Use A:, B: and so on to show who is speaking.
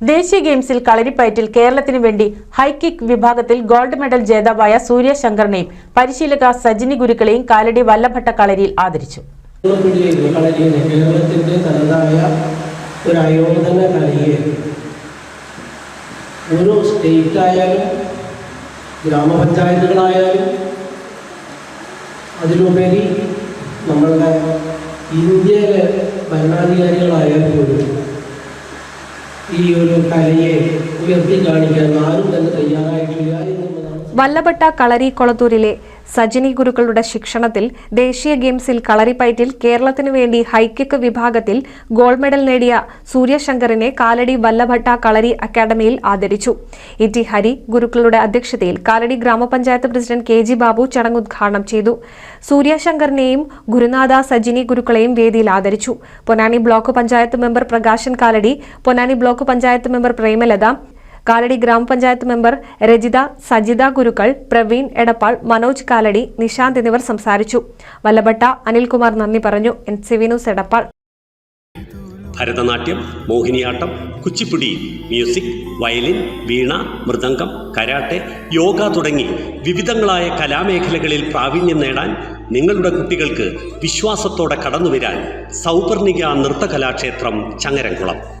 A: ദേശീയ ഗെയിംസിൽ കളരിപ്പയറ്റിൽ കേരളത്തിനു വേണ്ടി ഹൈകിക്ക് വിഭാഗത്തിൽ ഗോൾഡ് മെഡൽ ജേതാവായ സൂര്യ ശങ്കറിനെയും പരിശീലക സജിനി ഗുരുക്കളെയും കാലടി വല്ലഭട്ട കളരിയിൽ ആദരിച്ചു.
B: ഓരോ ഗ്രാമപഞ്ചായത്തുകളായാലും അതിലുപരി നമ്മളുടെ ഇന്ത്യയിലെ ഭരണാധികാരികളായാൽ പോലും ಈ ಒಂದು ಕಾರ್ಯಕ್ಕೆ ವ್ಯಕ್ತಿ ಕಾಣಿಕೆ ನಾನು ತನ್ನ ತಯಾರ
C: വല്ലഭട്ട കളരി കൊളത്തൂരിലെ സജിനി ഗുരുക്കളുടെ ശിക്ഷണത്തിൽ ദേശീയ ഗെയിംസിൽ കളരിപ്പയറ്റിൽ കേരളത്തിനു വേണ്ടി ഹൈക്കിക്ക് വിഭാഗത്തിൽ ഗോൾഡ് മെഡൽ നേടിയ സൂര്യശങ്കറിനെ കാലടി വല്ലഭട്ട കളരി അക്കാദമിയിൽ ആദരിച്ചു. ഇ ടി ഹരി ഗുരുക്കളുടെ അധ്യക്ഷതയിൽ കാലടി ഗ്രാമപഞ്ചായത്ത് പ്രസിഡന്റ് കെ ജി ബാബു ചടങ്ങ് ഉദ്ഘാടനം ചെയ്തു. സൂര്യശങ്കറിനെയും ഗുരുനാഥ സജിനി ഗുരുക്കളെയും വേദിയിൽ ആദരിച്ചു. Ponnani block panchayat member Prakashan Kaladi Ponnani block panchayat member Premalatha Kaladi grama panchayat member Rajitha Sajitha Gurukkal Praveen Edappal Manoj Kaladi Nishanth എന്നിവർ സംസാരിച്ചു. വല്ലഭട്ട അനിൽകുമാർ നന്ദി പറഞ്ഞു. N C V news Edappal.
D: Bharatanatyam Mohiniyattam Kuchipudi music violin veena mridangam karate yoga തുടങ്ങി വിവിധങ്ങളായ കലാമേഖലകളിൽ പ്രാവീണ്യം നേടാൻ നിങ്ങളുടെ കുട്ടികൾക്ക് വിശ്വാസത്തോടെ കടന്നുവരാൻ സൗപർണിക നൃത്തകലാക്ഷേത്രം ചങ്ങരംകുളം.